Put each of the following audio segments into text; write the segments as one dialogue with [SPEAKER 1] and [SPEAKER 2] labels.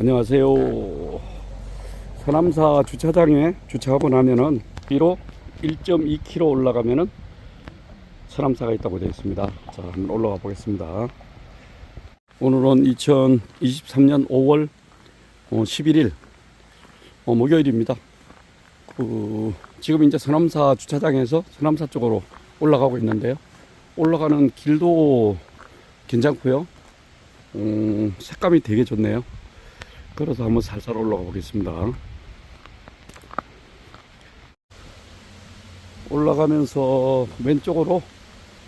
[SPEAKER 1] 안녕하세요. 서남사 주차장에 주차하고 나면은 뒤로 1.2km 올라가면은 서남사가 있다고 되어 있습니다. 자, 한번 올라가 보겠습니다. 오늘은 2023년 5월 11일 어, 목요일입니다. 그, 지금 이제 서남사 주차장에서 서남사 쪽으로 올라가고 있는데요. 올라가는 길도 괜찮고요. 음, 색감이 되게 좋네요. 걸어서 한번 살살 올라가 보겠습니다. 올라가면서 왼쪽으로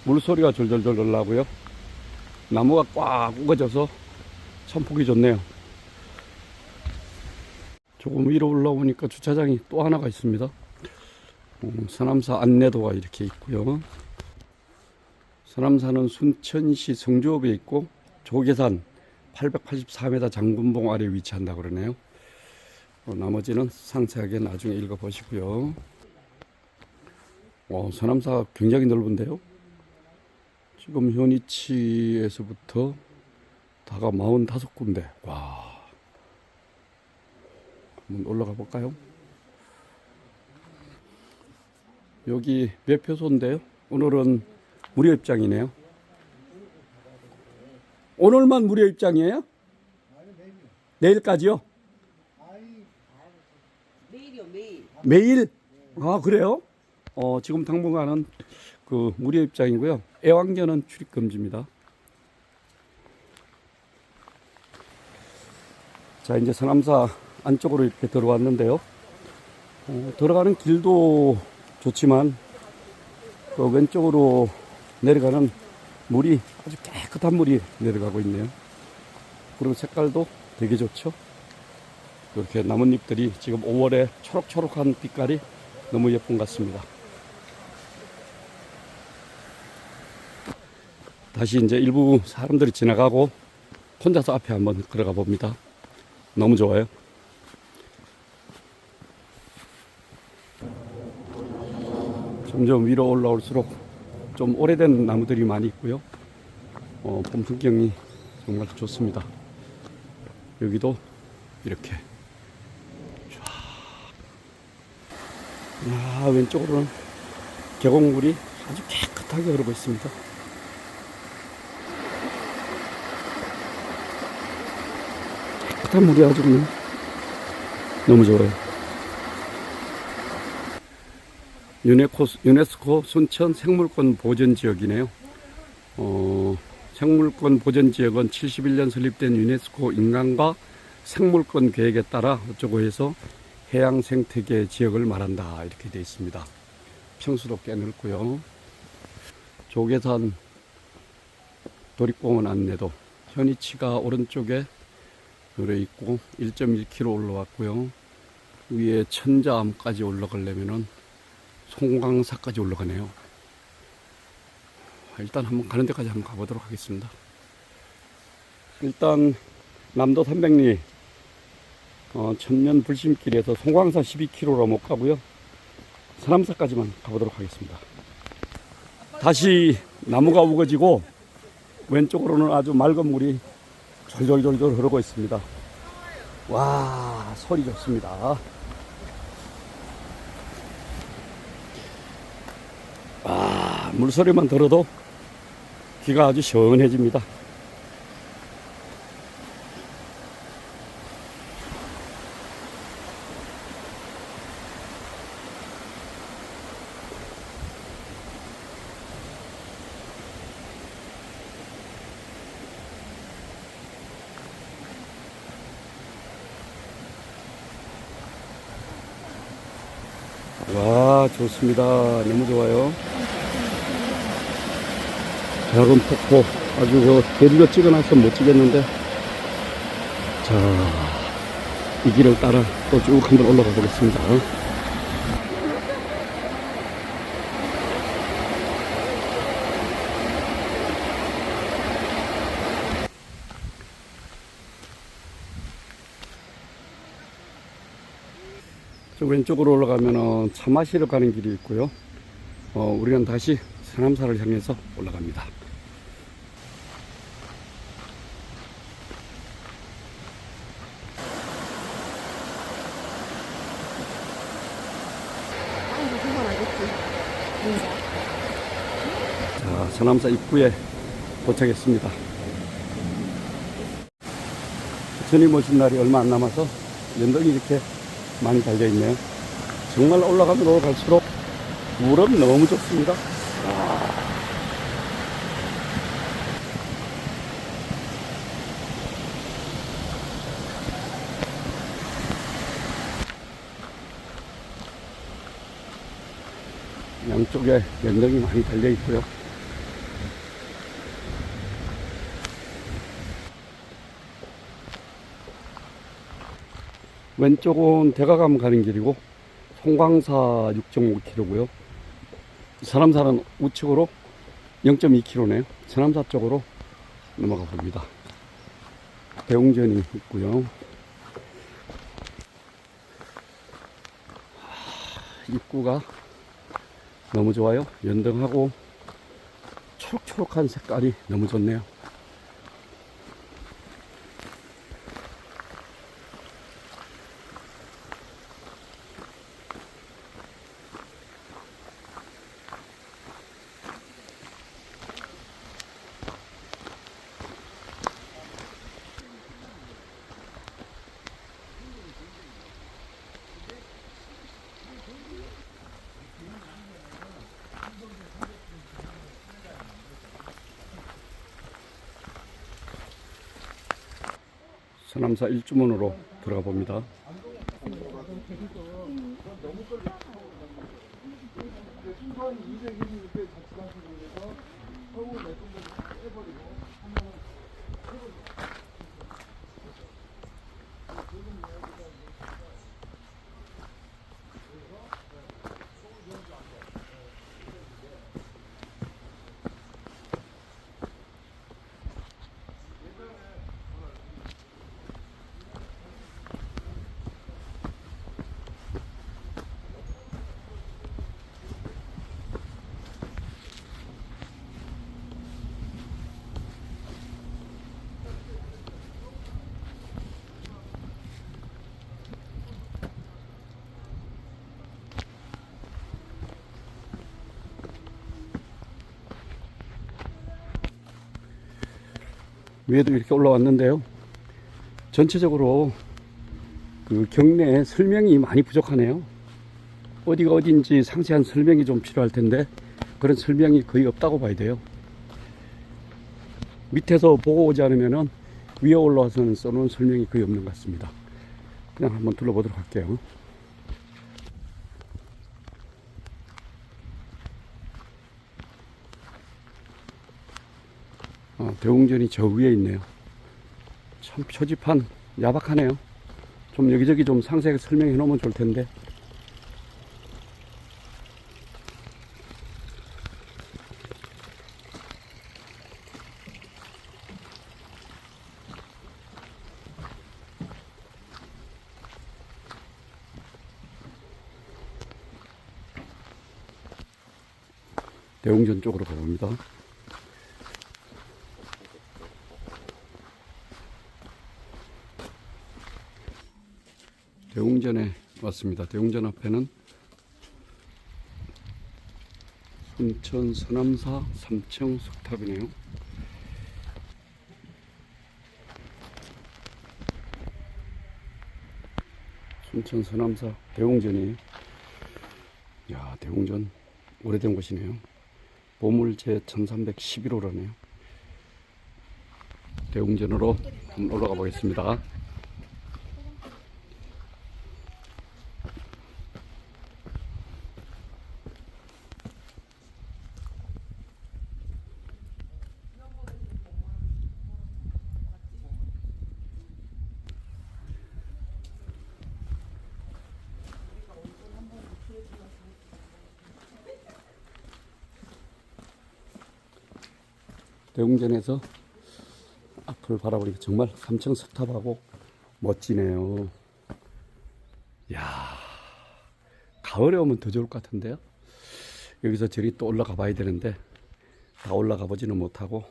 [SPEAKER 1] 물소리가 졸졸졸 나고요. 나무가 꽉 우거져서 참 보기 좋네요. 조금 위로 올라오니까 주차장이 또 하나가 있습니다. 음, 서남사 안내도가 이렇게 있고요. 서남사는 순천시 성주읍에 있고 조계산 884m 장군봉 아래 위치한다 그러네요. 어, 나머지는 상세하게 나중에 읽어 보시고요. 어, 서남사 굉장히 넓은데요. 지금 현위치에서부터 다가 45군데. 와. 한번 올라가 볼까요? 여기 매표소인데요. 오늘은 무료 입장이네요. 오늘만 무료 입장이에요? 내일까지요?
[SPEAKER 2] 매일이요 매일
[SPEAKER 1] 매일? 아, 그래요? 어, 지금 당분간은 그 무료 입장이고요. 애완견은 출입 금지입니다. 자, 이제 서남사 안쪽으로 이렇게 들어왔는데요. 어, 들어가는 길도 좋지만 그 왼쪽으로 내려가는 물이 아주 깨끗한 물이 내려가고 있네요. 그리고 색깔도 되게 좋죠. 이렇게 나뭇잎들이 지금 5월에 초록초록한 빛깔이 너무 예쁜 것 같습니다. 다시 이제 일부 사람들이 지나가고 혼자서 앞에 한번 걸어가 봅니다. 너무 좋아요. 점점 위로 올라올수록 좀 오래된 나무들이 많이 있고요. 어, 봄 풍경이 정말 좋습니다. 여기도 이렇게 쫙. 아, 왼쪽으로는 계곡물이 아주 깨끗하게 흐르고 있습니다. 깨끗한 물이 아주 너무 좋아요. 유네스코 순천 생물권 보전 지역이네요. 어, 생물권 보전 지역은 71년 설립된 유네스코 인간과 생물권 계획에 따라 어쩌고 해서 해양 생태계 지역을 말한다. 이렇게 되어 있습니다. 평수도 꽤 넓고요. 조계산 도립공원 안내도 현위치가 오른쪽에 들어 있고 1.1km 올라왔고요. 위에 천자암까지 올라가려면은 송광사까지 올라가네요. 일단 한번 가는 데까지 한번 가보도록 하겠습니다. 일단 남도 300리 어, 천년 불심길에서 송광사 12km로 못 가고요. 서남사까지만 가보도록 하겠습니다. 다시 나무가 우거지고 왼쪽으로는 아주 맑은 물이 졸졸졸졸 흐르고 있습니다. 와 소리 좋습니다. 물소리만 들어도 귀가 아주 시원해집니다. 와 좋습니다. 너무 좋아요. 작은 폭포 아주 그 대리로 찍어놔서 못 찍겠는데 자 이 길을 따라 또 쭉 한번 올라가 보겠습니다. 저 왼쪽으로 올라가면 차 마시러 가는 길이 있고요. 어, 우리는 다시 상암사를 향해서 올라갑니다. 자, 전암사 입구에 도착했습니다. 부처님 오신 날이 얼마 안 남아서 연덕이 이렇게 많이 달려있네요. 정말 올라가면 올라갈수록 물은 너무 좋습니다. 양쪽에 연덕이 많이 달려 있고요. 왼쪽은 대가감 가는 길이고 송광사 6.5km고요. 서남사는 우측으로 0.2km네요. 서남사 쪽으로 넘어가 봅니다. 대웅전이 있고요. 하, 입구가 너무 좋아요. 연등하고 초록초록한 색깔이 너무 좋네요. 서남사 일주문으로 들어가 봅니다. 위에도 이렇게 올라왔는데요. 전체적으로 그 경내에 설명이 많이 부족하네요. 어디가 어딘지 상세한 설명이 좀 필요할 텐데 그런 설명이 거의 없다고 봐야 돼요. 밑에서 보고 오지 않으면은 위에 올라와서는 써놓은 설명이 거의 없는 것 같습니다. 그냥 한번 둘러보도록 할게요. 어, 대웅전이 저 위에 있네요. 참 표지판 야박하네요. 좀 여기저기 좀 상세하게 설명해 놓으면 좋을 텐데. 대웅전 쪽으로 가봅니다. 대웅전에 왔습니다. 대웅전 앞에는 순천 서남사 3층 석탑이네요. 순천 서남사 대웅전이 야 대웅전 오래된 곳이네요. 보물 제 1311호라네요. 대웅전으로 한번 올라가 보겠습니다. 대웅전에서 앞을 바라보니까 정말 삼층 석탑하고 멋지네요. 야 가을에 오면 더 좋을 것 같은데요. 여기서 저리 또 올라가 봐야 되는데 다 올라가 보지는 못하고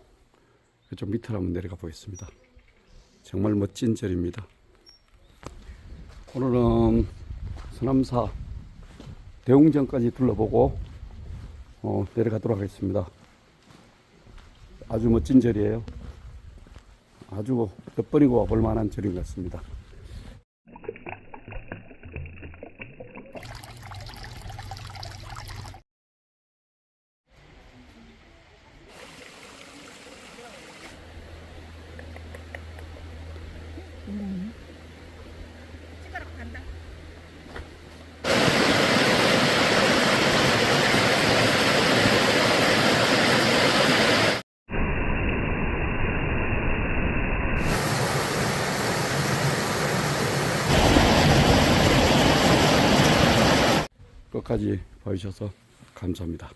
[SPEAKER 1] 좀 밑으로 한번 내려가 보겠습니다. 정말 멋진 절입니다. 오늘은 서남사 대웅전까지 둘러보고 어, 내려가도록 하겠습니다. 아주 멋진 절이에요. 아주 몇 번이고 와볼 만한 절인 것 같습니다. 끝까지 봐주셔서 감사합니다.